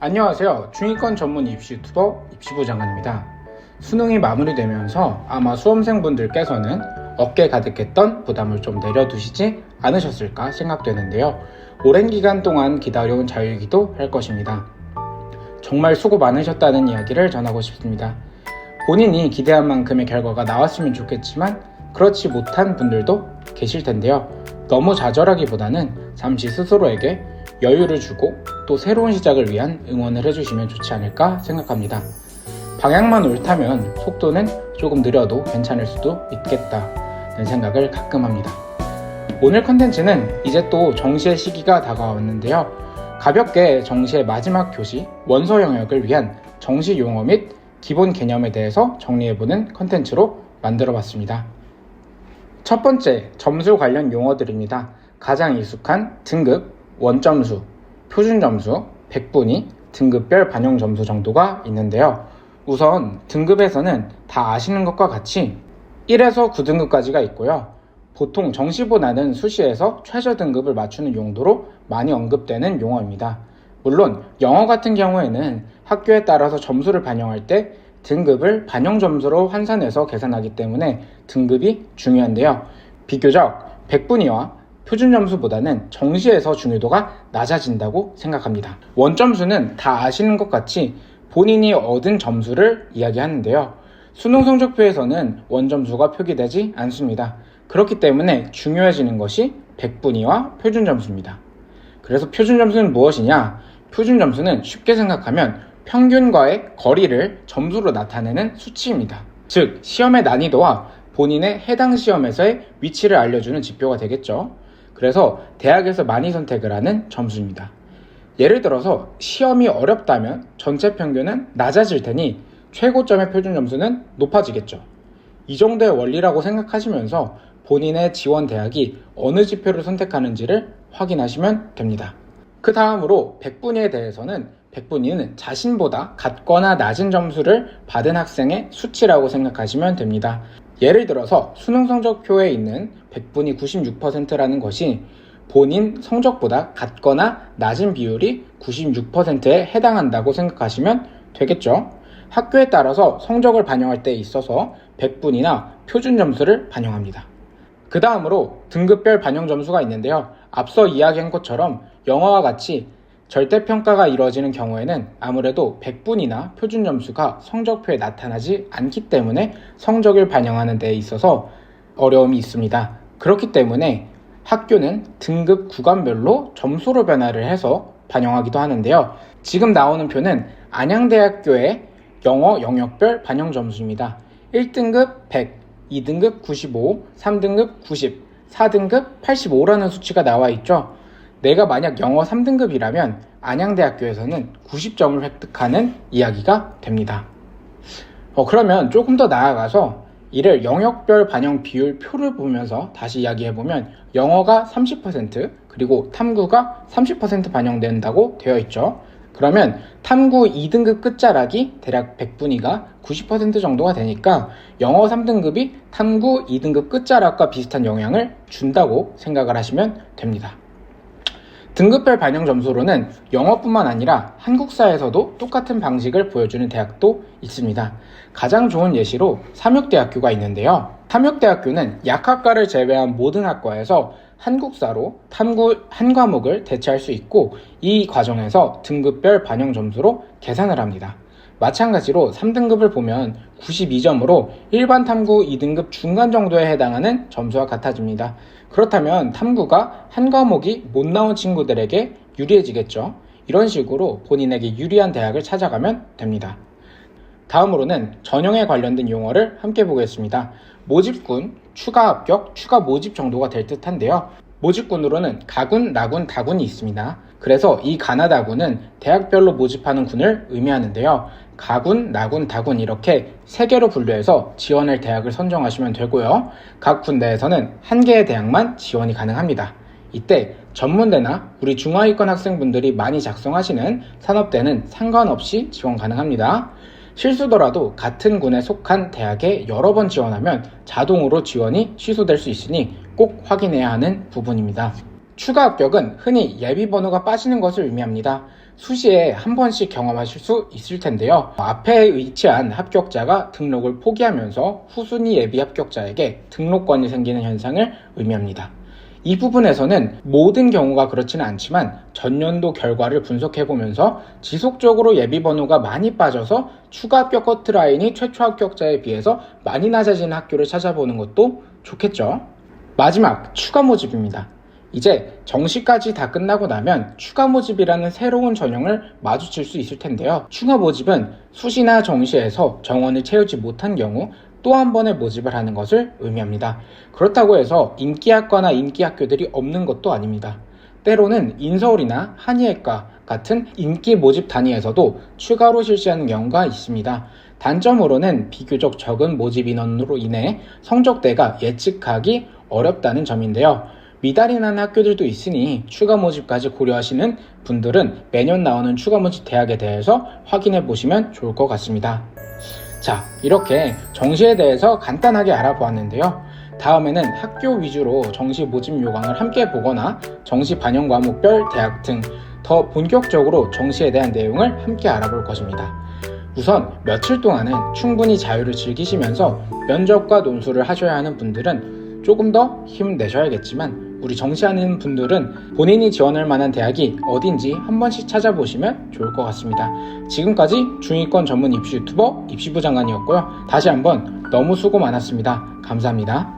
안녕하세요. 중위권 전문 입시 유튜버 입시부 장관입니다. 수능이 마무리되면서 아마 수험생분들께서는 어깨 가득했던 부담을 좀 내려두시지 않으셨을까 생각되는데요. 오랜 기간 동안 기다려온 자유이기도 할 것입니다. 정말 수고 많으셨다는 이야기를 전하고 싶습니다. 본인이 기대한 만큼의 결과가 나왔으면 좋겠지만 그렇지 못한 분들도 계실 텐데요. 너무 좌절하기보다는 잠시 스스로에게 여유를 주고 또 새로운 시작을 위한 응원을 해주시면 좋지 않을까 생각합니다. 방향만 옳다면 속도는 조금 느려도 괜찮을 수도 있겠다는 생각을 가끔 합니다. 오늘 컨텐츠는 이제 또 정시의 시기가 다가왔는데요. 가볍게 정시의 마지막 교시 원서 영역을 위한 정시 용어 및 기본 개념에 대해서 정리해보는 컨텐츠로 만들어 봤습니다. 첫 번째, 점수 관련 용어들입니다. 가장 익숙한 등급, 원점수, 표준 점수, 백분위, 등급별 반영 점수 정도가 있는데요. 우선 등급에서는 다 아시는 것과 같이 1에서 9등급까지가 있고요. 보통 정시보다는 수시에서 최저 등급을 맞추는 용도로 많이 언급되는 용어입니다. 물론 영어 같은 경우에는 학교에 따라서 점수를 반영할 때 등급을 반영 점수로 환산해서 계산하기 때문에 등급이 중요한데요. 비교적 백분위와 표준 점수보다는 정시에서 중요도가 낮아진다고 생각합니다. 원점수는 다 아시는 것 같이 본인이 얻은 점수를 이야기하는데요. 수능 성적표에서는 원점수가 표기되지 않습니다. 그렇기 때문에 중요해지는 것이 백분위와 표준 점수입니다. 그래서 표준 점수는 무엇이냐? 표준 점수는 쉽게 생각하면 평균과의 거리를 점수로 나타내는 수치입니다. 즉, 시험의 난이도와 본인의 해당 시험에서의 위치를 알려주는 지표가 되겠죠. 그래서 대학에서 많이 선택을 하는 점수입니다. 예를 들어서 시험이 어렵다면 전체 평균은 낮아질 테니 최고점의 표준 점수는 높아지겠죠. 이 정도의 원리라고 생각하시면서 본인의 지원 대학이 어느 지표를 선택하는지를 확인하시면 됩니다. 그 다음으로 백분위에 대해서는 백분위는 자신보다 같거나 낮은 점수를 받은 학생의 수치라고 생각하시면 됩니다. 예를 들어서 수능 성적표에 있는 백분위 96%라는 것이 본인 성적보다 같거나 낮은 비율이 96%에 해당한다고 생각하시면 되겠죠. 학교에 따라서 성적을 반영할 때 있어서 백분위나 표준 점수를 반영합니다. 그 다음으로 등급별 반영 점수가 있는데요. 앞서 이야기한 것처럼 영어와 같이 절대평가가 이루어지는 경우에는 아무래도 백분위나 표준 점수가 성적표에 나타나지 않기 때문에 성적을 반영하는 데 있어서 어려움이 있습니다. 그렇기 때문에 학교는 등급 구간별로 점수로 변화를 해서 반영하기도 하는데요. 지금 나오는 표는 안양대학교의 영어 영역별 반영 점수입니다. 1등급 100, 2등급 95, 3등급 90, 4등급 85라는 수치가 나와 있죠. 내가 만약 영어 3등급이라면 안양대학교에서는 90점을 획득하는 이야기가 됩니다. 어, 그러면 조금 더 나아가서 이를 영역별 반영 비율 표를 보면서 다시 이야기해보면 영어가 30% 그리고 탐구가 30% 반영된다고 되어 있죠. 그러면 탐구 2등급 끝자락이 대략 100분위가 90% 정도가 되니까 영어 3등급이 탐구 2등급 끝자락과 비슷한 영향을 준다고 생각을 하시면 됩니다. 등급별 반영 점수로는 영어뿐만 아니라 한국사에서도 똑같은 방식을 보여주는 대학도 있습니다. 가장 좋은 예시로 삼육대학교가 있는데요. 삼육대학교는 약학과를 제외한 모든 학과에서 한국사로 탐구 한 과목을 대체할 수 있고 이 과정에서 등급별 반영 점수로 계산을 합니다. 마찬가지로 3등급을 보면 92점으로 일반 탐구 2등급 중간 정도에 해당하는 점수와 같아집니다. 그렇다면 탐구가 한 과목이 못 나온 친구들에게 유리해지겠죠. 이런 식으로 본인에게 유리한 대학을 찾아가면 됩니다. 다음으로는 전형에 관련된 용어를 함께 보겠습니다. 모집군, 추가 합격, 추가 모집 정도가 될 듯한데요. 모집군으로는 가군, 나군, 다군이 있습니다. 그래서 이 가나다군은 대학별로 모집하는 군을 의미하는데요. 가군, 나군, 다군 이렇게 세 개로 분류해서 지원할 대학을 선정하시면 되고요. 각 군대에서는 한 개의 대학만 지원이 가능합니다. 이때 전문대나 우리 중하위권 학생분들이 많이 작성하시는 산업대는 상관없이 지원 가능합니다. 실수더라도 같은 군에 속한 대학에 여러 번 지원하면 자동으로 지원이 취소될 수 있으니 꼭 확인해야 하는 부분입니다. 추가 합격은 흔히 예비 번호가 빠지는 것을 의미합니다. 수시에 한 번씩 경험하실 수 있을 텐데요. 앞에 위치한 합격자가 등록을 포기하면서 후순위 예비 합격자에게 등록권이 생기는 현상을 의미합니다. 이 부분에서는 모든 경우가 그렇지는 않지만 전년도 결과를 분석해 보면서 지속적으로 예비 번호가 많이 빠져서 추가 합격 커트라인이 최초 합격자에 비해서 많이 낮아지는 학교를 찾아보는 것도 좋겠죠. 마지막 추가 모집입니다. 이제 정시까지 다 끝나고 나면 추가 모집이라는 새로운 전형을 마주칠 수 있을 텐데요. 추가 모집은 수시나 정시에서 정원을 채우지 못한 경우 또 한 번의 모집을 하는 것을 의미합니다. 그렇다고 해서 인기학과나 인기학교들이 없는 것도 아닙니다. 때로는 인서울이나 한의학과 같은 인기 모집 단위에서도 추가로 실시하는 경우가 있습니다. 단점으로는 비교적 적은 모집 인원으로 인해 성적대가 예측하기 어렵다는 점인데요. 미달이 나는 학교들도 있으니 추가 모집까지 고려하시는 분들은 매년 나오는 추가 모집 대학에 대해서 확인해 보시면 좋을 것 같습니다. 자, 이렇게 정시에 대해서 간단하게 알아보았는데요. 다음에는 학교 위주로 정시 모집 요강을 함께 보거나 정시 반영 과목별 대학 등 더 본격적으로 정시에 대한 내용을 함께 알아볼 것입니다. 우선 며칠 동안은 충분히 자유를 즐기시면서 면접과 논술을 하셔야 하는 분들은 조금 더 힘내셔야겠지만 우리 정시하는 분들은 본인이 지원할 만한 대학이 어딘지 한 번씩 찾아보시면 좋을 것 같습니다. 지금까지 중위권 전문 입시 유튜버 입시부 장관이었고요. 다시 한번 너무 수고 많았습니다. 감사합니다.